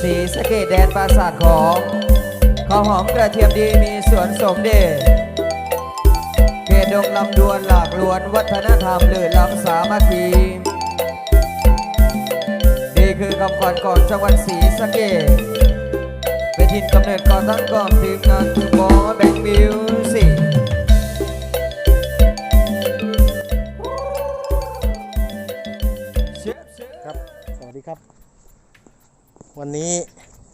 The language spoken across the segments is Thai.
สีสะเกตแดนปราสาทของข้าวหอมกระเทียมดีมีสวนสมเด็จเขตดงลำดวนหลากลวนวัฒนธรรมลื่นล้ำสามัคคีนี่คือคำขวัญของจังหวัดศรีสะเกษเป็นทินกำเนิดก่อตั้งกองทีมงานคือบอแบงค์มิวสิก ครับ วันนี้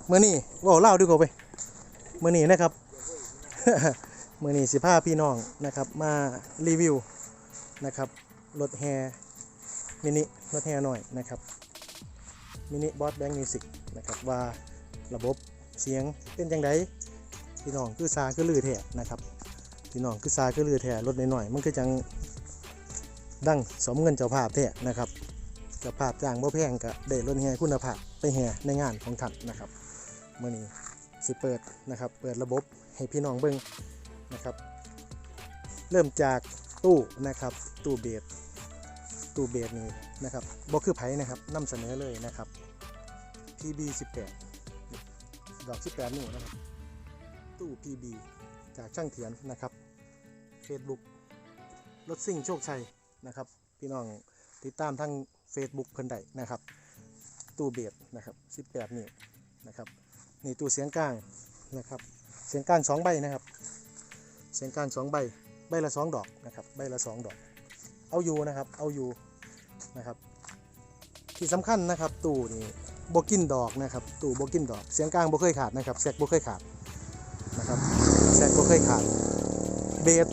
เมื่อนี้ว่าเล่าดีกว่าไปเมื่อนี้นะครับเมื่อนี้สิพาพี่น้องนะครับ มารีวิวนะครับรถแฮมินิรถแฮหน่อยนะครับมินิบอสแบงค์มิวสิกนะครับว่าระบบเสียงเป็นจังไดพี่น้องคือซาคือลือแท้นะครับพี่น้องคือซาคือลือแท้รถหน่อยๆมันคือจังดังสมเงินเจ้าภาพแท้นะครับ กับภาพจ้างบ่แพงก็ได้รถแห่คุณภาพไปแห่ในงานของท่านนะครับเมื่อนี้สิเปิดนะครับ เปิดระบบให้พี่น้องเบิ่งนะครับ เริ่มจากตู้นะครับ ตู้เบสตู้เบสนี่นะครับบ่คือไผนะครับนำเสนอเลยนะครับ PB 18ดอก 18 นิ้วนะครับ ตู้ PB จากช่างเถียนนะครับ Facebook รถซิ่งโชคชัยนะครับ พี่น้องติดตามทาง Facebook เพิ่นได้นะครับ ตู้เบสนะครับ18นิ้วนะครับนี่ตู้เสียงกลางนะครับ เสียงกลาง2ใบนะครับ เสียงกลาง2ใบใบละ 2 ดอกนะครับใบละ 2 ดอก เอาอยู่นะครับเอาอยู่นะครับ ที่สำคัญนะครับ ตู้นี่บกินดอกนะครับ ตู้บกินดอก เสียงกลางบ่เคยขาดนะครับแซกบ่เคยขาดนะครับแซกบ่เคยขาดเบส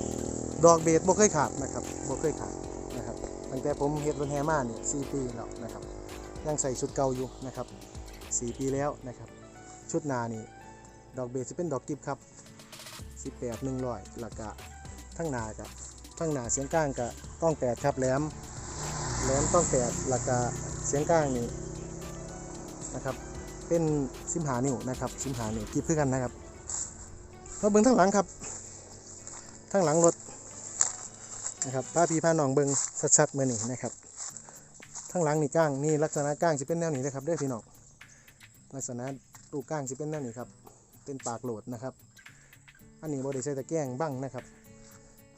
ดอกเบสบ่เคยขาดนะครับบ่เคยขาด ตั้งแต่ผมเฮ็ดรถแฮมาเนี่ยสี่ปีแล้วนะครับยังใส่ชุดเก่าอยู่นะครับสี่ปีแล้วนะครับ ชุดนานี่ดอกเบสจะเป็นดอกกิฟครับ18 100แล้วก็ทั้งนากับทั้งหนาเสียงกลางกับต้องแปดครับแหลมแหลมต้องแปดแล้วก็เสียงกลางนี่นะครับเป็นสิมหานิ้วนะครับสิมหานิ้วกิฟคือกันนะครับมาเบิ่งทั้งหลังครับทั้งหลังรถ นะครับป้าพี่พานองเบิงชัดๆเมื่อนี้นะครับทั้งหลังนี่ก้างนี่ลักษณะก้างจะเป็นแนวนี้นะครับเด้อพี่น้องลักษณะตูกก้างจะเป็นแนวนี้ครับเป็นปากโหลดนะครับ อันนี้บริใส่ตะแกรงบ้างนะครับ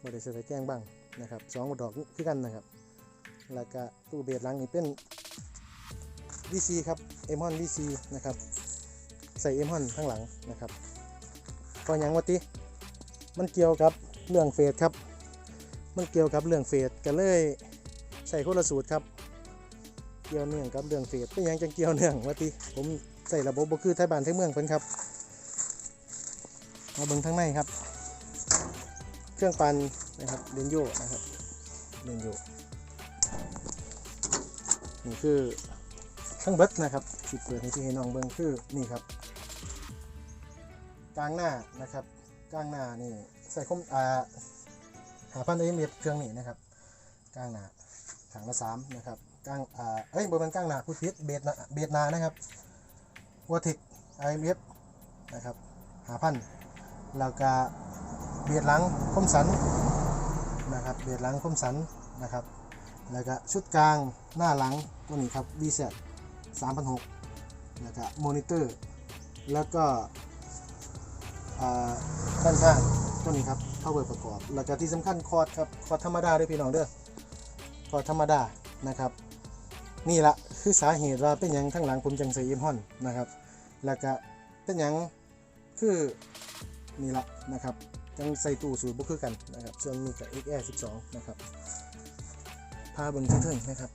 บริใส่ตะแกรงบ้างนะครับสองดอกคือกันนะครับ แล้วก็ตู้เบสหลังนี่เป็น VC ครับเอมอน VC นะครับใส่เอมอนข้างหลังนะครับก็ยังว่าติมันเกี่ยวกับเรื่องเฟสครับ มันเกี่ยวกับเรื่องเฟสกันเลยใส่คนละสูตรครับ เกี่ยวเนื่องกับเรื่องเฟสเป็นยังจังเกี่ยวเนื่องว่าติผมใส่ระบบบ่คือไทยบ้านไทยเมืองเพิ่นครับมาเบิ่งทางในครับ เครื่องปั่นนะครับเรนโยนะครับเรนโยนี่คือทั้งเบิดนะครับสิเปิดให้พี่ให้น้องเบิ่งคือนี่ครับกลางหน้านะครับกลางหน้านี่ใส่คมอ่า หาพันธุ์เม็ดเครื่องนี้นะครับก้างหนาถังละสามนะครับก้างอ่าเอ้ยบนมันก้างหนาพูดพิษเบสนาเบสนานะครับวัติกไอเอ็มเอฟนะครับหาพันแล้วก็เบียดหลังคมสันนะครับเบียดหลังคมสันนะครับแล้วก็ชุดกลางหน้าหลังตัวนี้ครับ VZ 3,600แล้วก็มอนิเตอร์ แล้วก็อ่าด้านข้างตัวนี้ครับ เข้าเบอร์ประกอบ แล้วก็ที่สำคัญคอร์ดครับคอร์ดธรรมดาด้วยพี่น้องเด้อคอร์ดธรรมดานะครับ นี่ละคือสาเหตุว่าเป็นยังทั้งหลังผมจังใส่เอ็มฮอนนะครับ แล้วก็เป็นยังคือนี่ละนะครับจังใส่ตู้สูตรบุคือกันนะครับส่วนนี้กับ XR 12 นะครับพาเบิ่งเทิงๆนะครับ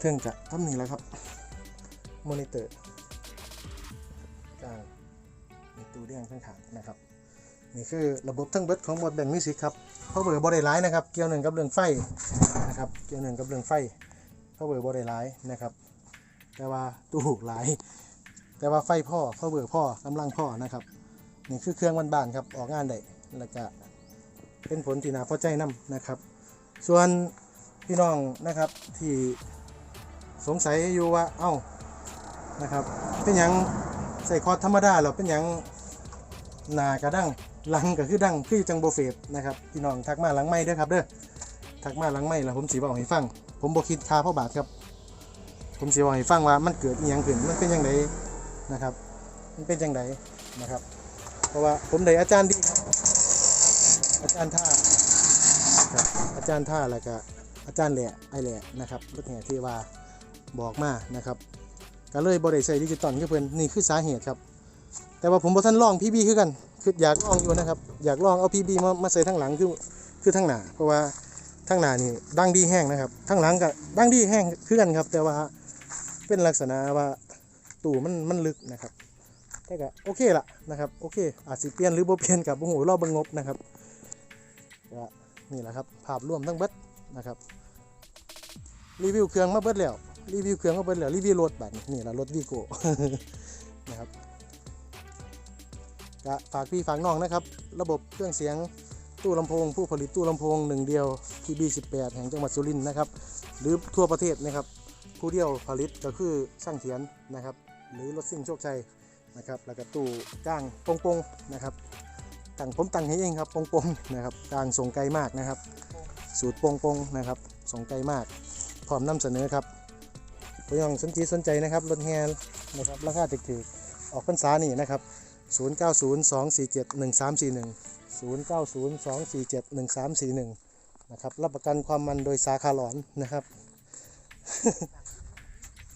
เทิงๆกับทำนี่แหละครับมอนิเตอร์กลางตู้เรียงข้างๆนะครับ นี่คือระบบทั้งเบิดของบอดแบ่งมิวสิกครับเพราะเบอร์บอไร้ายนะครับ เกี่ยวหนึ่งกับเรื่องไฟนะครับเกี่ยวหนึ่งกับเรื่องไฟเพราะเบอร์บอไร้ายนะครับ แต่ว่าตู้หูหลายแต่ว่าไฟพ่อเพราะเบอร์พ่อกำลังพ่อนะครับนี่คือเครื่องบ้านๆครับออกงานได้แล้วก็เป็นผลที่น่าพอใจนํนะครับ ส่วนพี่น้องนะครับที่สงสัยอยู่ว่าเอ้านะครับ เป็นหยังใส่คอร์ธรรมดาเหรอเป็นหยัง หนากระดังหลังก็คือดังคือจังโบเฟตนะครับพี่น้องทักมาหลังไม่เด้อครับเด้อทักมาหลังไม่แล้วผมสีบอกให้ฟัง ผมบอกคิดค่าพ่อบาทครับ ผมสิบอกให้ฟังว่ามันเกิดอีหยังขึ้นมันเป็นยังไงนะครับ มันเป็นยังไงนะครับ เพราะว่าผมได้อาจารย์ดีครับอาจารย์ท่าครับอาจารย์ท่าแล้วก็อาจารย์แหล่ไอแหล่นะครับรถแห่ที่ว่าบอกมานะครับก็เลยบริใช้ดิจิตอลกับเพื่อนนี่คือสาเหตุครับ แต่ว่าผมบ่ทันลองพีบีคือกันคืออยากลองอยู่นะครับ อยากลองเอาพีบีมามาใส่ทั้งหลังคือคือทั้งหน้าเพราะว่าทั้งหน้านี่ดังดีแห้งนะครับทั้งหลังก็ดังดีแห้งคือกันครับ แต่ว่าเป็นลักษณะว่าตู้มันมันลึกนะครับแต่ก็โอเคละนะครับโอเคอาจสิเปลี่ยนหรือบ่เปลี่ยนกับโอ้โหรอบเบิ่งงบนะครับก็นี่แหละครับภาพรวมทั้งเบิดนะครับรีวิวเครื่องมาเบิดแล้วรีวิวเครื่องมาเบิดแล้วรีวิวรถบัดนี้นี่ละรถวีโก้นะครับ ก็ฝากพี่ฝากน้องนะครับ ระบบเครื่องเสียงตู้ลำโพง ผู้ผลิตตู้ลำโพงหนึ่งเดียว TB18 แห่งจังหวัดสุรินทร์นะครับ หรือทั่วประเทศนะครับ ผู้เดียวผลิตก็คือช่างเถียนนะครับ หรือรถซิ่งโชคชัยนะครับแล้วก็ตู้ก้างปงปงๆนะครับตั้งผมตั้งให้เองครับปงปงๆนะครับกลางส่งไกลมากนะครับ สูตรปงปงๆนะครับส่งไกลมาก พร้อมนำเสนอครับผู้ยองสนใจสนใจนะครับรถแฮนะครับราคาถูกๆออกพรรษานี่นะครับ 0902471341 0902471341 นะครับ รับประกันความมันโดยสาขาหลอนนะครับ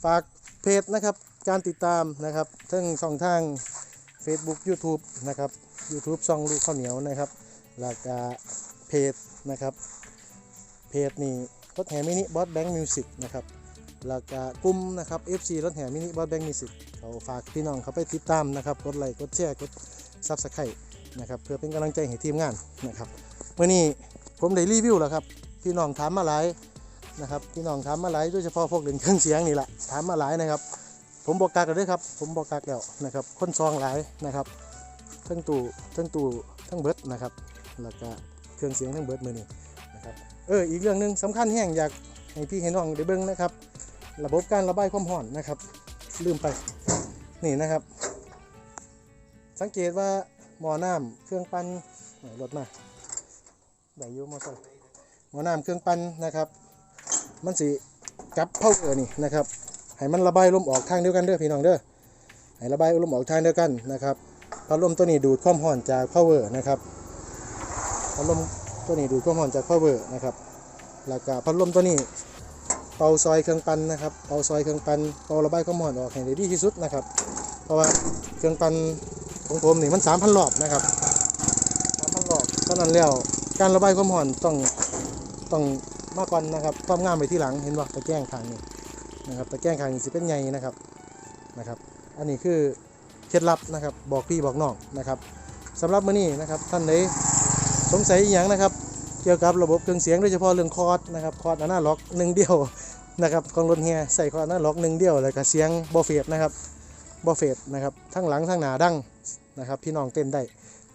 ฝากเพจนะครับ การติดตามนะครับทั้งช่องทาง Facebook YouTube นะครับ YouTube ช่องลูกข้าวเหนียวนะครับแล้วก็เพจนะครับ เพจนี่รถแห่มินิบอสแบงค์มิวสิกนะครับ แล้วก็กลุ่มนะครับ FC รถแห่มินิบอสแบงค์มิวสิกเขาฝากพี่น้องเขาไปติดตามนะครับกดไลค์กดแชร์กดซับสไครต์นะครับเพื่อเป็นกำลังใจให้ทีมงานนะครับเมื่อนี้ผมได้รีวิวแล้วครับพี่น้องถามมาหลายนะครับพี่น้องถามมาหลายโดยเฉพาะพวกเล่นเครื่องเสียงนี่แหละถามมาหลายนะครับ ผมบอกกักกันด้วยครับ ผมบอกกักแล้วนะครับคนซองหลายนะครับทั้งตู้ทั้งตู้ทั้งเบิร์ดนะครับแล้วก็เครื่องเสียงทั้งเบิร์ดมือนี่นะครับเอออีกเรื่องหนึ่งสำคัญแห่งอยากให้พี่ให้น้องได้เบิ่งนะครับ ระบบการระบายความร้อนนะครับ ลืมไปนี่นะครับ สังเกตว่าหม้อน้ำเครื่องปั้นรถมาไหนอยูมอเตอร์หม้อน้ำเครื่องปั้นนะครับ มันสิจับเผาเออนี่นะครับให้มันระบายลมออกทางเดียวกันเด้อพี่น้องเด้อให้ระบายลมออกทางเดียวกันนะครับพัดลมตัวนี้ดูดความร้อนจากพาเวอร์นะครับพัดลมตัวนี้ดูดความร้อนจากพาเวอร์นะครับแล้วก็พัดลมตัวนี้ เป่าซอยเครื่องปั่นนะครับเป่าซอยเครื่องปั่นเป่าระบายความร้อนออกให้ได้ดีที่สุดนะครับ เพราะว่าเครื่องปั่นของผมนี่มัน3,000รอบนะครับ3,000รอบเพรานั้นแล้วการระบายความร้อนต้องต้องมาก่อนนะครับความงามไปที่หลังเห็นว่าตะแกรงข้างนี้นะครับตะแกรงข้างนี้สิเป็นไงนะครับนะครับ อันนี้คือเคล็ดลับนะครับบอกพี่บอกน้องนะครับสำหรับมื้อนี้นะครับท่านใดสงสัยอย่างนะครับ เกี่ยวกับระบบเครื่องเสียงโดยเฉพาะเรื่องคอร์ดนะครับคอร์ดอนาล็อกหนึ่งเดียว นะครับของรถเฮียใส่คอร์ดอนาล็อกหนึ่งเดียวแล้วก็เสียงบอเฟดนะครับบอเฟดนะครับทั้งหลังทั้งหน้าดังนะครับพี่น้องเต้นได้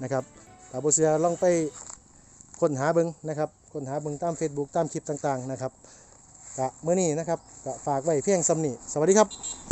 นะครับถ้าบ่เซียลองไปค้นหาเบิงนะครับค้นหาเบิงตาม Facebook ตามคลิปต่างๆนะครับกะมื้อนี้นะครับกะฝากไว้เพียงซ้ำนีสวัสดีครับ